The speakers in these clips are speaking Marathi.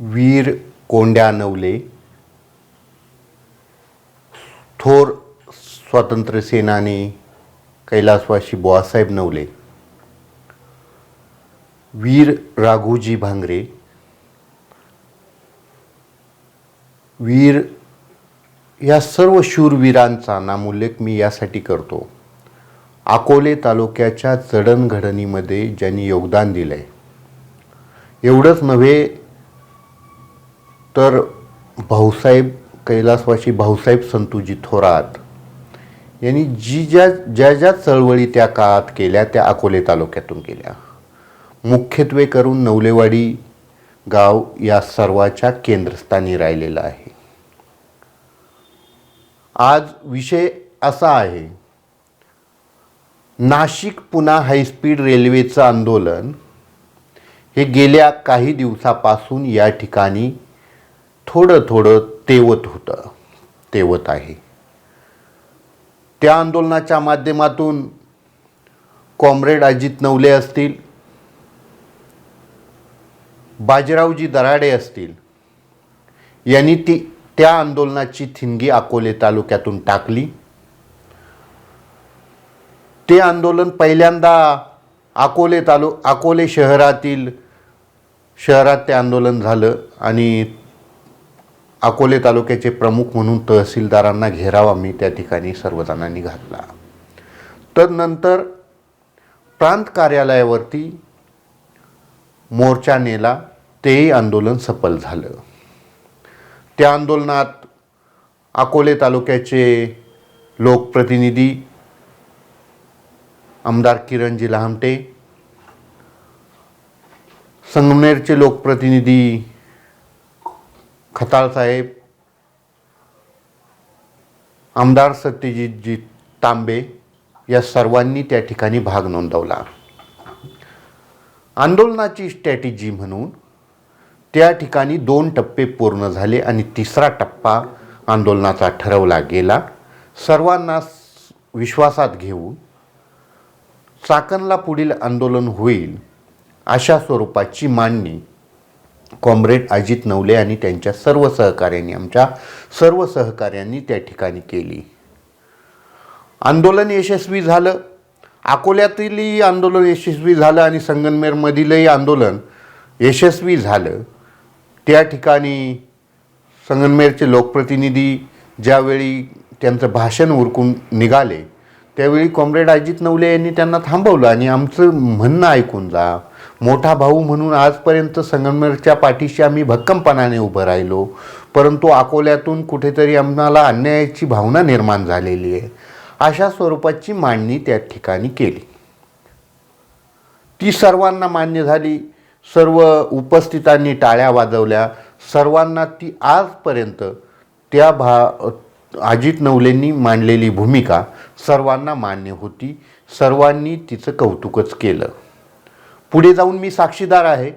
वीर कोंड्या नवले थोर स्वातंत्र्य सेनानी कैलासवासी बुवासाहेब नवले वीर राघोजी भांगरे वीर या सर्व शूरवीरांचा नामोल्लेख मी यासाठी करतो. अकोले तालुक्याच्या जडणघडणीमध्ये ज्यांनी योगदान दिलं आहे एवढंच नव्हे तर भाऊसाहेब कैलासवासी भाऊसाहेब संतुजी थोरात यांनी जी ज्या ज्या ज्या चळवळी त्या काळात केल्या त्या अकोले तालुक्यातून केल्या. मुख्यत्वे करून नवलेवाडी गाव या सर्वाच्या केंद्रस्थानी राहिलेलं आहे. आज विषय असा आहे नाशिक पुणा हायस्पीड रेल्वेचं आंदोलन हे गेल्या काही दिवसापासून या ठिकाणी थोडं थोडं तेवत होतं तेवत आहे. त्या आंदोलनाच्या माध्यमातून कॉम्रेड अजित नवले असतील बाजीरावजी दराडे असतील यांनी ती त्या आंदोलनाची थिणगी अकोले तालुक्यातून टाकली. ते आंदोलन पहिल्यांदा अकोले तालु अकोले शहरातील शहरात ते आंदोलन झालं आणि अकोले तालुक्याचे प्रमुख म्हणून तहसीलदारांना घेरावा आम्ही त्या ठिकाणी सर्वजणांनी घातला. तदनंतर प्रांत कार्यालयावरती मोर्चा नेला तेही आंदोलन सफल झालं. त्या आंदोलनात अकोले तालुक्याचे लोकप्रतिनिधी आमदार किरणजी लहामटे संगमनेरचे लोकप्रतिनिधी खताळ साहेब आमदार सत्यजितजी तांबे या सर्वांनी त्या ठिकाणी भाग नोंदवला. आंदोलनाची स्ट्रॅटेजी म्हणून त्या ठिकाणी दोन टप्पे पूर्ण झाले आणि तिसरा टप्पा आंदोलनाचा ठरवला गेला. सर्वांना विश्वासात घेऊन चाकणला पुढील आंदोलन होईल अशा स्वरूपाची मांडणी कॉम्रेड अजित नवले आणि त्यांच्या सर्व सहकाऱ्यांनी आमच्या सर्व सहकाऱ्यांनी त्या ठिकाणी केली. आंदोलन यशस्वी झालं. अकोल्यातीलही आंदोलन यशस्वी झालं आणि संगमनेरमधीलही आंदोलन यशस्वी झालं. त्या ठिकाणी संगमनेरचे लोकप्रतिनिधी ज्यावेळी त्यांचं भाषण उरकून निघाले त्यावेळी कॉम्रेड अजित नवले यांनी त्यांना थांबवलं आणि आमचं म्हणणं ऐकून जा. मोठा भाऊ म्हणून आजपर्यंत संगमनेरच्या पाठीशी आम्ही भक्कमपणाने उभं राहिलो. परंतु अकोल्यातून कुठेतरी आम्हाला अन्यायाची भावना निर्माण झालेली आहे. अशा स्वरूपाची मांडणी त्या ठिकाणी केली. ती सर्वांना मान्य झाली. सर्व उपस्थितांनी टाळ्या वाजवल्या. सर्वांना ती आजपर्यंत त्या भा अजित नवलेंनी मांडलेली भूमिका सर्वांना मान्य होती. सर्वांनी तिचं कौतुकच केलं. पुढे जाऊन मी साक्षीदार आहे.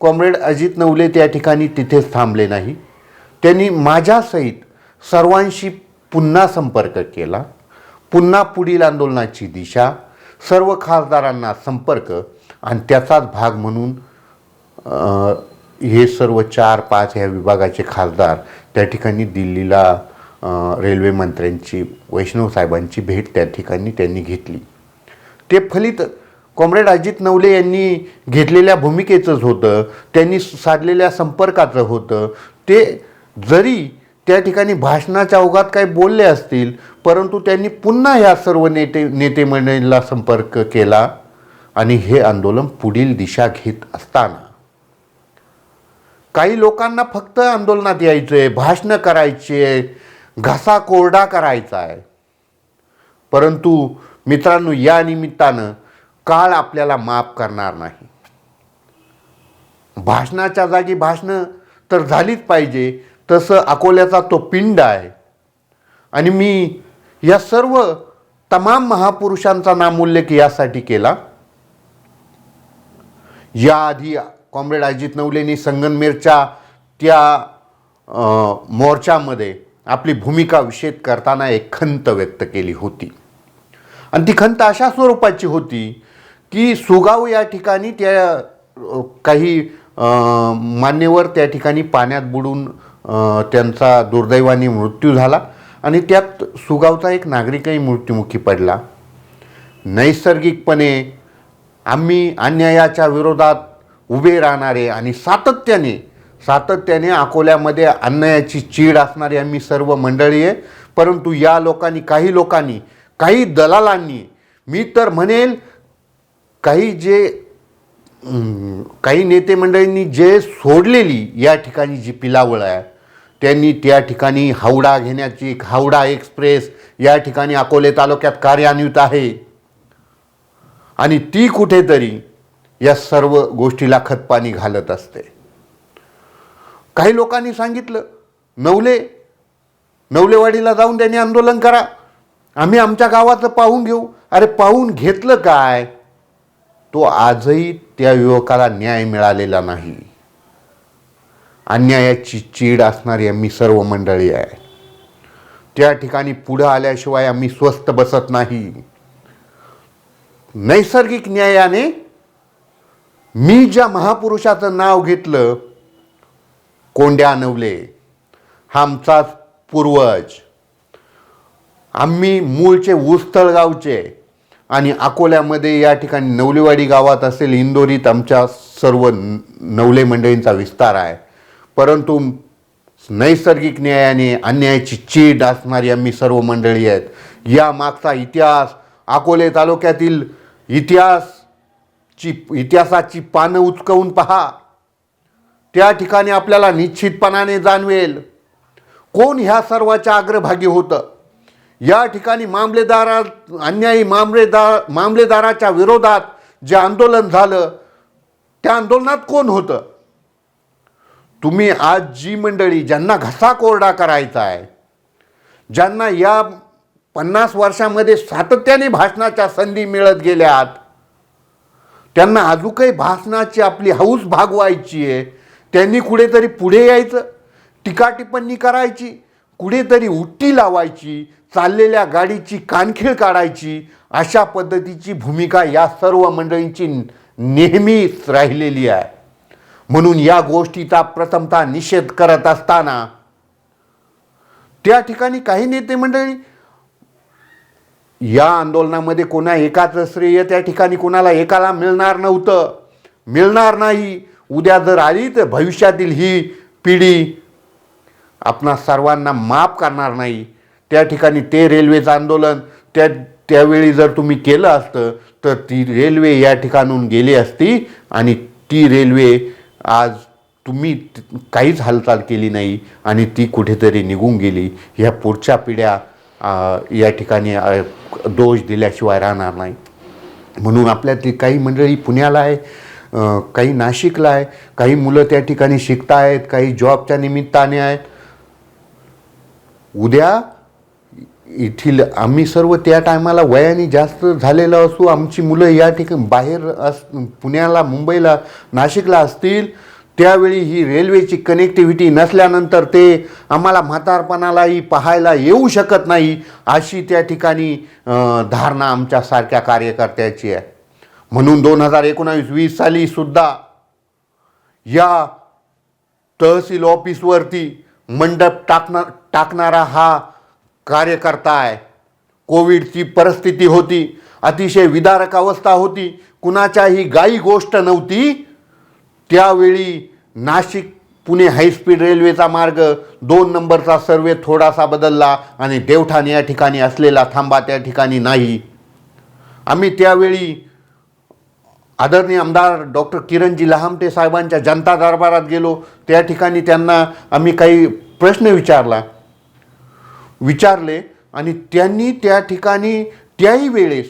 कॉम्रेड अजित नवले त्या ठिकाणी तिथेच थांबले नाही. त्यांनी माझ्यासहित सर्वांशी पुन्हा संपर्क केला. पुन्हा पुढील आंदोलनाची दिशा सर्व खासदारांना संपर्क आणि त्याचाच भाग म्हणून हे सर्व चार पाच ह्या विभागाचे खासदार त्या ठिकाणी दिल्लीला रेल्वे मंत्र्यांची वैष्णव साहेबांची भेट त्या ठिकाणी त्यांनी घेतली. ते फलित कॉम्रेड अजित नवले यांनी घेतलेल्या भूमिकेचंच होतं त्यांनी साधलेल्या संपर्काचं होतं. ते जरी त्या ठिकाणी भाषणाच्या ओघात काही बोलले असतील परंतु त्यांनी पुन्हा ह्या सर्व नेते नेते मंडळींना संपर्क केला आणि हे आंदोलन पुढील दिशा घेत असताना. काही लोकांना फक्त आंदोलनात यायचं आहे भाषणं करायची आहे घसा कोरडा करायचा आहे परंतु मित्रांनो या निमित्तानं काळ आपल्याला माफ करणार नाही. भाषणाच्या जागी भाषणं तर झालीच पाहिजे तसं अकोल्याचा तो पिंड आहे. आणि मी या सर्व तमाम महापुरुषांचा नामोल्लेख यासाठी केला. याआधी कॉम्रेड अजित नवलेनी संगनमेरच्या त्या मोर्चामध्ये आपली भूमिका विषेद करताना एक खंत व्यक्त केली होती. आणि ती खंत अशा स्वरूपाची होती की सुगाव या ठिकाणी त्या काही मान्यवर त्या ठिकाणी पाण्यात बुडून त्यांचा दुर्दैवाने मृत्यू झाला आणि त्यात सुगावचा एक नागरिकही मृत्युमुखी पडला. नैसर्गिकपणे आम्ही अन्यायाच्या विरोधात उभे राहणारे आणि सातत्याने सातत्याने अकोल्यामध्ये अन्यायाची चीड असणारी आम्ही सर्व मंडळी आहे. परंतु या लोकांनी काही लोकांनी काही दलालांनी मी तर म्हणेल काही जे काही नेते मंडळींनी जे सोडलेली या ठिकाणी जी पिलावळ आहे त्यांनी त्या ठिकाणी हावडा घेण्याची हावडा एक्सप्रेस या ठिकाणी अकोले तालुक्यात कार्यान्वित आहे. आणि ती कुठेतरी या सर्व गोष्टीला खतपाणी घालत असते. काही लोकांनी सांगितलं नवले नवलेवाडीला जाऊन त्यांनी आंदोलन करा. आम्ही आमच्या गावाचं पाहून घेऊ. अरे पाहून घेतलं काय? तो आजही त्या युवकाला न्याय मिळालेला नाही. अन्यायाची चीड असणारी आम्ही सर्व मंडळी आहे. त्या ठिकाणी पुढं आल्याशिवाय आम्ही स्वस्थ बसत नाही. नैसर्गिक न्यायाने मी ज्या महापुरुषाचं नाव घेतलं कोंड्या नवले हा आमचाच पूर्वज. आम्ही मूळचे ऊसतळ गावचे आणि अकोल्यामध्ये या ठिकाणी नवलेवाडी गावात असेल इंदोरीत आमच्या सर्व नवले मंडळींचा विस्तार आहे. परंतु नैसर्गिक न्यायाने अन्यायाची चीड असणारी आम्ही सर्व मंडळी आहेत. या मागचा इतिहास अकोले तालुक्यातील इतिहासची इतिहासाची पानं उचकवून पहा. त्या ठिकाणी आपल्याला निश्चितपणाने जाणवेल कोण ह्या सर्वाच्या अग्रभागी होतं. या ठिकाणी मामलेदारा अन्यायी मामलेदार मामलेदाराच्या विरोधात जे आंदोलन झालं त्या आंदोलनात कोण होतं? तुम्ही आज जी मंडळी ज्यांना घसा कोरडा करायचा आहे ज्यांना या पन्नास वर्षामध्ये सातत्याने भाषणाच्या संधी मिळत गेल्यात त्यांना अजूनही भाषणाची आपली हौस भागवायची आहे. त्यांनी कुठेतरी पुढे यायचं टीका टिप्पणी करायची कुठेतरी उट्टी लावायची चाललेल्या गाडीची कानखीळ काढायची अशा पद्धतीची भूमिका या सर्व मंडळींची नेहमीच राहिलेली आहे. म्हणून या गोष्टीचा प्रथमतः निषेध करत असताना त्या ठिकाणी काही नेते मंडळी या आंदोलनामध्ये कोणा एकाचं श्रेय त्या ठिकाणी कोणाला एकाला मिळणार नव्हतं. मिळणार नाही. उद्या जर आली तर भविष्यातील ही पिढी आपणा सर्वांना माफ करणार नाही. त्या ठिकाणी ते रेल्वेचं आंदोलन त्या त्यावेळी जर तुम्ही केलं असतं तर ती रेल्वे या ठिकाणून गेली असती आणि ती रेल्वे आज तुम्ही काहीच हालचाल केली नाही आणि ती कुठेतरी निघून गेली. ह्या पुढच्या पिढ्या या ठिकाणी दोष दिल्याशिवाय राहणार नाही. म्हणून आपल्यातली काही मंडळी पुण्याला आहे काही नाशिकला आहे काही मुलं त्या ठिकाणी शिकता आहेत काही जॉबच्या निमित्ताने आहेत. उद्या येथील आम्ही सर्व त्या टायमाला वयाने जास्त झालेलं असू आमची मुलं या ठिकाणी बाहेर अस पुण्याला मुंबईला नाशिकला असतील त्यावेळी ही रेल्वेची कनेक्टिव्हिटी नसल्यानंतर ते आम्हाला म्हातारपणालाही पाहायला येऊ शकत नाही अशी त्या ठिकाणी धारणा आमच्यासारख्या कार्यकर्त्याची आहे. म्हणून दोन हजार एकोणावीस वीस साली सुद्धा या तहसील ऑफिसवरती मंडप टाकणार टाकणारा हा कार्यकर्ता आहे. कोविडची परिस्थिती होती अतिशय विदारक अवस्था होती. कुणाच्याही गाई गोष्ट नव्हती. त्यावेळी नाशिक पुणे हायस्पीड रेल्वेचा मार्ग दोन नंबरचा सर्वे थोडासा बदलला आणि देवठाणे या ठिकाणी असलेला थांबा त्या ठिकाणी नाही. आम्ही त्यावेळी आदरणीय आमदार डॉक्टर किरणजी लहामटे साहेबांच्या जनता दरबारात गेलो. त्या ठिकाणी त्यांना आम्ही काही प्रश्न विचारला. विचारले आणि त्यांनी त्या ठिकाणी त्याही वेळेस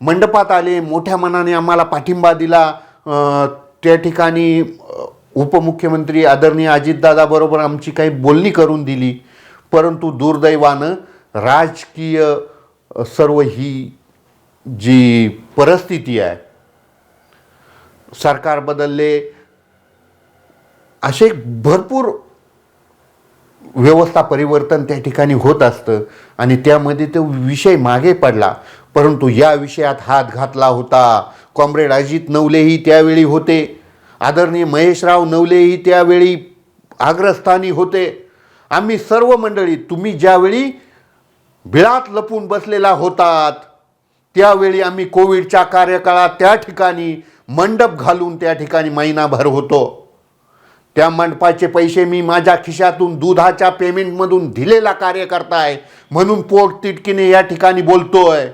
मंडपात आले मोठ्या मनाने आम्हाला पाठिंबा दिला. त्या ठिकाणी उपमुख्यमंत्री आदरणीय अजितदादाबरोबर आमची काही बोलणी करून दिली. परंतु दुर्दैवानं राजकीय सर्व ही जी परिस्थिती आहे सरकार बदलले. असे भरपूर व्यवस्था परिवर्तन त्या ठिकाणी होत असतं आणि त्यामध्ये तो विषय मागे पडला. परंतु या विषयात हात घातला होता. कॉम्रेड अजित नवलेही त्यावेळी होते. आदरणीय महेशराव नवलेही त्यावेळी अग्रस्थानी होते. आम्ही सर्व मंडळी तुम्ही ज्यावेळी बिळात लपून बसलेला होतात त्यावेळी आम्ही कोविडच्या कार्यकाळात त्या ठिकाणी मंडप घालून त्या ठिकाणी महिनाभर होतो. त्या मंडपाचे पैसे मी माझ्या खिशातून दुधाच्या पेमेंटमधून दिलेला कार्यकर्ता आहे म्हणून पोट तिटकीने या ठिकाणी बोलतोय.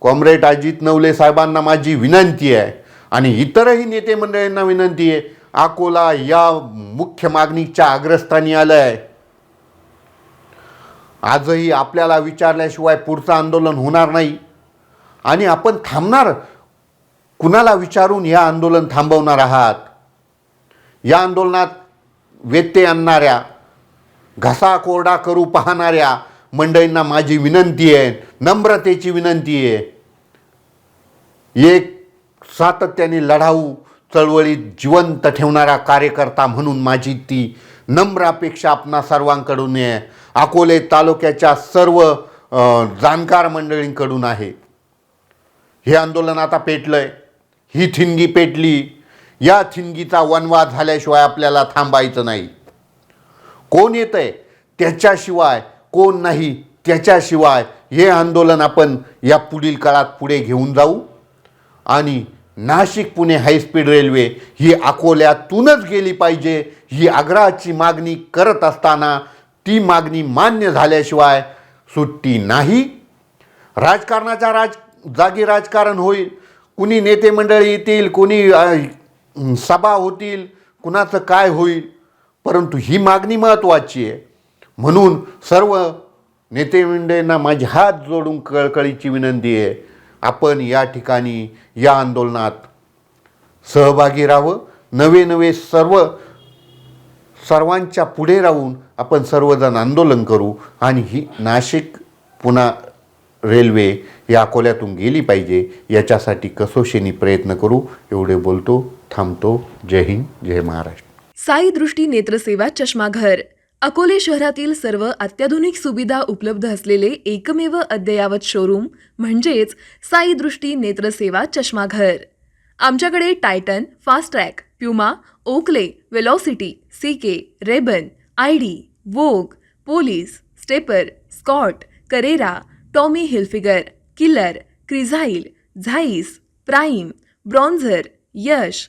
कॉम्रेड अजित नवले साहेबांना माझी विनंती आहे आणि इतरही नेते मंडळींना विनंती आहे अकोला या मुख्य मागणीच्या अग्रस्थानी आलं आहे आजही आपल्याला विचारल्याशिवाय पुढचं आंदोलन होणार नाही. आणि आपण थांबणार? कुणाला विचारून हे आंदोलन थांबवणार आहात? या आंदोलनात व्यत्यय आणणाऱ्या घसा कोरडा करू पाहणाऱ्या मंडळींना माझी विनंती आहे नम्रतेची विनंती आहे. एक सातत्याने लढाऊ चळवळीत जिवंत ठेवणारा कार्यकर्ता म्हणून माझी ती नम्र अपेक्षा आपणा सर्वांकडून आहे. अकोले तालुक्याच्या सर्व जाणकार मंडळींकडून आहे. हे आंदोलन आता पेटलं आहे ही थिंगी पेटली. या थिंगीचा वनवाद झाल्याशिवाय आपल्याला थांबायचं नाही. कोण येत आहे त्याच्याशिवाय कोण नाही? त्याच्याशिवाय हे आंदोलन आपण या पुढील काळात पुढे घेऊन जाऊ. आणि Nashik Pune high speed railway ही अकोल्यातूनच गेली पाहिजे ही आग्रहाची मागणी करत असताना ती मागणी मान्य झाल्याशिवाय सुट्टी नाही. राजकारणाच्या राज जागी राजकारण होईल. कुणी नेते मंडळी येतील कुणी सभा होतील कुणाचं काय होईल परंतु ही मागणी महत्त्वाची आहे. म्हणून सर्व नेते मंडळींना माझी हात जोडून कळकळीची विनंती आहे आपण या ठिकाणी या आंदोलनात सहभागी राहावं. नवे नवे सर्व सर्वांच्या पुढे राहून आपण सर्वजण आंदोलन करू आणि ही नाशिक पुन्हा रेल्वे या अकोल्यातून गेली पाहिजे याच्यासाठी कसोशीने प्रयत्न करू एवढे बोलतो. थांबतो. जय हिंद जय महाराष्ट्र. साई दृष्टी नेत्रसेवा चष्माघर. अकोले शहरातील सर्व अत्याधुनिक सुविधा उपलब्ध असलेले एकमेव अद्ययावत शोरूम म्हणजेच साई दृष्टी नेत्रसेवा चष्माघर. आमच्याकडे Titan Fastrack Puma Oakley Velocity C K Rayban I D Vogue Police Stepper Scott Carrera Tommy Hilfiger Killer Crizal Zeiss Prime Bronzer Yash